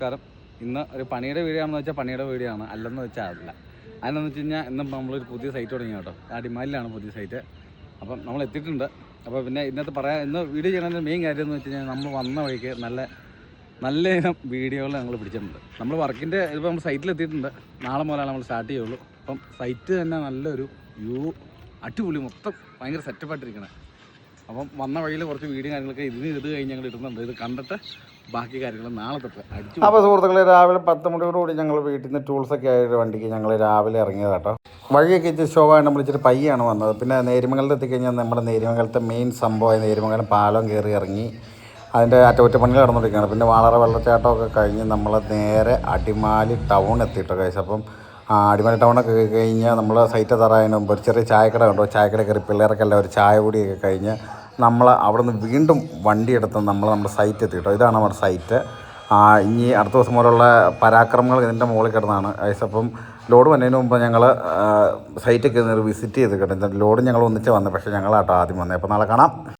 നമസ്കാരം. ഇന്ന് ഒരു പണിയുടെ വീഡിയോ ആണെന്ന് വെച്ചാൽ പണിയുടെ വീഡിയോ ആണ്. അല്ലെന്ന് വെച്ചാൽ അല്ല അതിനെന്ന് വെച്ച് കഴിഞ്ഞാൽ ഇന്ന് നമ്മളൊരു പുതിയ സൈറ്റ് തുടങ്ങി കേട്ടോ. അടിമാലിലാണ് പുതിയ സൈറ്റ് അപ്പം നമ്മൾ എത്തിയിട്ടുണ്ട്. അപ്പോൾ പിന്നെ ഇന്നത്തെ പറയാൻ ഇന്ന് വീഡിയോ ചെയ്യണതിന്റെ മെയിൻ കാര്യം എന്ന് വെച്ച് കഴിഞ്ഞാൽ നമ്മൾ വന്ന വഴിക്ക് നല്ല നല്ല വീഡിയോകൾ ഞങ്ങൾ പിടിച്ചിട്ടുണ്ട്. നമ്മൾ വർക്കിന്റെ ഇപ്പോൾ നമ്മൾ സൈറ്റിൽ എത്തിയിട്ടുണ്ട്. നാളെ മുതലാണ് നമ്മൾ സ്റ്റാർട്ട് ചെയ്യുള്ളൂ. അപ്പം സൈറ്റ് തന്നെ നല്ലൊരു വ്യൂ അടിപൊളി മൊത്തം ഭയങ്കര സെറ്റപ്പായിട്ടിരിക്കണേ അപ്പം വന്ന വഴിയിൽ കുറച്ച് വീഡിയോ കാര്യങ്ങളൊക്കെ ഇതിന് ഇത് കഴിഞ്ഞ് ഞങ്ങൾ ഇടുന്നുണ്ട്. ഇത് കണ്ടിട്ട് ബാക്കി കാര്യങ്ങൾ നാളെ തൊട്ട് അടിച്ചു അപ്പോൾ സുഹൃത്തുക്കളെ രാവിലെ പത്ത് മണിയോടുകൂടി ഞങ്ങൾ വീട്ടിൽ നിന്ന് ടൂൾസൊക്കെ ആയിട്ട് വണ്ടിക്ക് ഞങ്ങൾ രാവിലെ ഇറങ്ങിയത് കേട്ടോ വഴിയൊക്കെ ഇച്ചിരി ഷോവായിട്ട് നമ്മൾ ഇച്ചിരി പയ്യാണ് വന്നത്. പിന്നെ നേരിമംഗലത്ത് എത്തിക്കഴിഞ്ഞാൽ നമ്മുടെ നേരിമംഗലത്തെ മെയിൻ സംഭവമായ നേരിമംഗലം പാലം കയറി ഇറങ്ങി അതിന്റെ അറ്റകുറ്റപ്പണികൾ നടന്നുകൊണ്ടിരിക്കുകയാണ്. പിന്നെ വളരെ വെള്ളച്ചാട്ടമൊക്കെ കഴിഞ്ഞ് നമ്മൾ നേരെ അടിമാലി ടൗൺ എത്തിയിട്ടോ കഴിച്ചു അപ്പം അടിമാലി ടൗണൊക്കെ കഴിഞ്ഞ് നമ്മൾ സൈറ്റ് എത്താറായതിന് മുമ്പ് ഒരു ചെറിയ ചായക്കട ഉണ്ടോ ചായക്കട കയറി പിള്ളേർക്കെല്ലാം ഒരു ചായ കൂടിയൊക്കെ കഴിഞ്ഞ് നമ്മൾ അവിടെ നിന്ന് വീണ്ടും വണ്ടി എടുത്ത് നമ്മൾ നമ്മുടെ സൈറ്റ് എത്തി കേട്ടോ ഇതാണ് നമ്മുടെ സൈറ്റ് ഇനി അടുത്ത ദിവസം മുതലുള്ള പരാക്രമങ്ങൾ ഇതിന്റെ മുകളിൽ കിടന്നാണ്. അപ്പം ലോഡ് വന്നതിന് മുമ്പ് ഞങ്ങൾ സൈറ്റൊക്കെ വിസിറ്റ് ചെയ്ത് കേട്ടോ. ലോഡ് ഞങ്ങൾ ഒന്നിച്ച് വന്നത് പക്ഷേ ഞങ്ങളാട്ടോ ആദ്യം വന്നത് അപ്പോൾ നാളെ കാണാം.